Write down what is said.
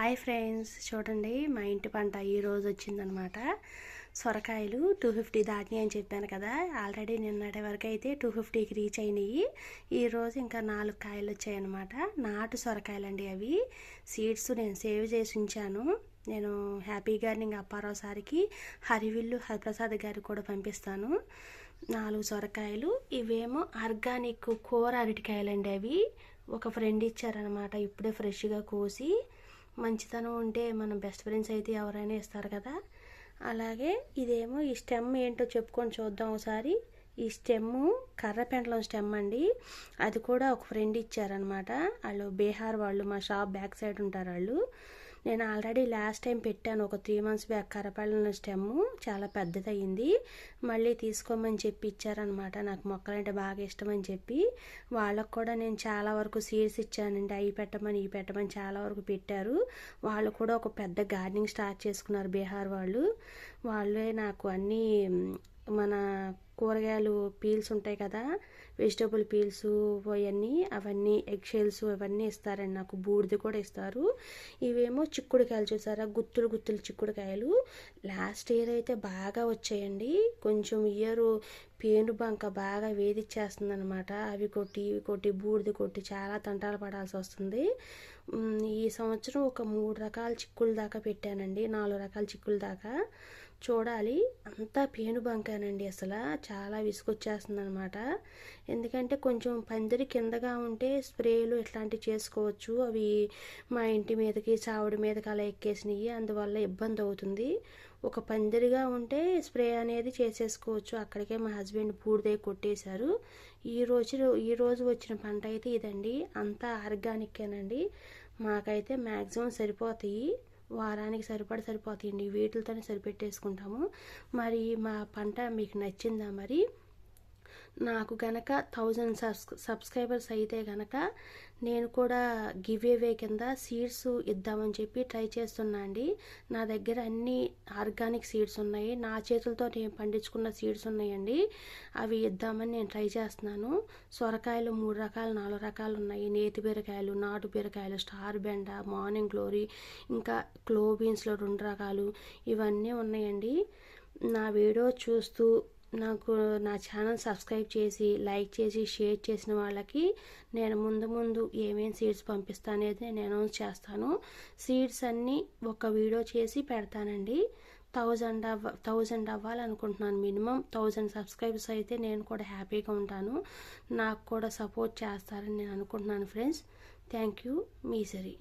Hi friends. చూడండి మా ఇంటి పంట ఈరోజు వచ్చిందనమాట. సొరకాయలు టూ ఫిఫ్టీ దాటినాయి అని చెప్పాను కదా. ఆల్రెడీ నిన్నటి వరకు అయితే టూ ఫిఫ్టీకి రీచ్ అయినాయి. ఈరోజు ఇంకా నాలుగు కాయలు వచ్చాయన్నమాట. నాటు సొరకాయలు అండి అవి. సీడ్స్ నేను సేవ్ చేసి ఉంచాను. నేను హ్యాపీ గార్డెనింగ్ అప్పారావు సారికి హరివిల్లు హరిప్రసాద్ గారికి కూడా పంపిస్తాను. నాలుగు సొరకాయలు. ఇవేమో ఆర్గానిక్ కూర అరటికాయలు అండి అవి. ఒక ఫ్రెండ్ ఇచ్చారనమాట ఇప్పుడే ఫ్రెష్గా కోసి మంచితనం ఉంటే మన బెస్ట్ ఫ్రెండ్స్ అయితే ఎవరైనా ఇస్తారు కదా. అలాగే ఇదేమో ఈ స్టెమ్ ఏంటో చెప్పుకొని చూద్దాం ఒకసారి. ఈ స్టెమ్ కర్ర పెండలం స్టెమ్ అండి. అది కూడా ఒక ఫ్రెండ్ ఇచ్చారనమాట వాళ్ళు బీహార్ వాళ్ళు మా షాప్ బ్యాక్ సైడ్ ఉంటారు వాళ్ళు. నేను ఆల్రెడీ లాస్ట్ టైం పెట్టాను. ఒక త్రీ మంత్స్ బ్యాక్ కర్రపళ్ళ స్టెమ్ చాలా పెద్దదయ్యింది. మళ్ళీ తీసుకోమని చెప్పి ఇచ్చారనమాట నాకు మొక్కలంటే బాగా ఇష్టం అని చెప్పి. వాళ్ళకు కూడా నేను చాలా వరకు సీడ్స్ ఇచ్చానండి. అవి పెట్టమని ఇవి పెట్టమని చాలా వరకు పెట్టారు. వాళ్ళు కూడా ఒక పెద్ద గార్డెనింగ్ స్టార్ట్ చేసుకున్నారు బీహార్ వాళ్ళు. వాళ్ళే నాకు అన్నీ మన కూరగాయలు పీల్స్ ఉంటాయి కదా వెజిటబుల్ పీల్స్ అవన్నీ అవన్నీ ఎగ్ షెల్స్ అవన్నీ ఇస్తారండి నాకు. బూడిద కూడా ఇస్తారు. ఇవేమో చిక్కుడుకాయలు చూసారా? గుత్తులు గుత్తులు చిక్కుడుకాయలు. లాస్ట్ ఇయర్ అయితే బాగా వచ్చాయండి. కొంచెం ఇయర్ పేను బంక బాగా వేధిచ్చేస్తుంది అనమాట అవి కొట్టి ఇవి కొట్టి బూడిద కొట్టి చాలా తంటాలు పడాల్సి వస్తుంది. ఈ సంవత్సరం ఒక మూడు రకాల చిక్కుల దాకా పెట్టానండి. నాలుగు రకాల చిక్కుల దాకా. చూడాలి. అంతా పేను బంకానండి అసలు. చాలా విసుగొచ్చేస్తుంది అనమాట ఎందుకంటే కొంచెం పందిరి కిందగా ఉంటే స్ప్రేలు ఇట్లాంటివి చేసుకోవచ్చు. అవి మా ఇంటి మీదకి చావుడి మీదకి అలా ఎక్కేసినాయి అందువల్ల ఇబ్బంది అవుతుంది ఒక పందిరిగా ఉంటే స్ప్రే అనేది చేసేసుకోవచ్చు. అక్కడికే మా హస్బెండ్ బూడిదై కొట్టేశారు. ఈ రోజు ఈ రోజు వచ్చిన పంట అయితే ఇదండి. అంతా ఆర్గానిక్కేనండి. మాకైతే మ్యాక్సిమం సరిపోతాయి. వారానికి సరిపడ సరిపోతాయండి వీటితోనే సరిపెట్టేసుకుంటాము. మరి మా పంట మీకు నచ్చిందా మరి? నాకు గనక థౌజండ్ సబ్స్ సబ్స్క్రైబర్స్ అయితే గనక నేను కూడా గివ్ అవే కింద సీడ్స్ ఇద్దామని చెప్పి ట్రై చేస్తున్నా అండి. నా దగ్గర అన్ని ఆర్గానిక్ సీడ్స్ ఉన్నాయి. నా చేతులతో నేను పండించుకున్న సీడ్స్ ఉన్నాయండి. అవి ఇద్దామని నేను ట్రై చేస్తున్నాను. సొరకాయలు మూడు రకాలు నాలుగు రకాలు ఉన్నాయి. నేతి బీరకాయలు నాటు బీరకాయలు స్టార్ బెండ మార్నింగ్ గ్లోరీ ఇంకా క్లో బీన్స్లో రెండు రకాలు ఇవన్నీ ఉన్నాయండి. నా వీడియో చూస్తూ నాకు నా ఛానల్ సబ్స్క్రైబ్ చేసి లైక్ చేసి షేర్ చేసిన వాళ్ళకి నేను ముందు ముందు ఏమేమి సీడ్స్ పంపిస్తాను అనేది నేను అనౌన్స్ చేస్తాను. సీడ్స్ అన్నీ ఒక వీడియో చేసి పెడతానండి. థౌజండ్ అవ్వ థౌజండ్ అవ్వాలనుకుంటున్నాను మినిమం. థౌజండ్ సబ్స్క్రైబర్స్ అయితే నేను కూడా హ్యాపీగా ఉంటాను. నాకు కూడా సపోర్ట్ చేస్తారని నేను అనుకుంటున్నాను ఫ్రెండ్స్. Thank you. మీ సరి.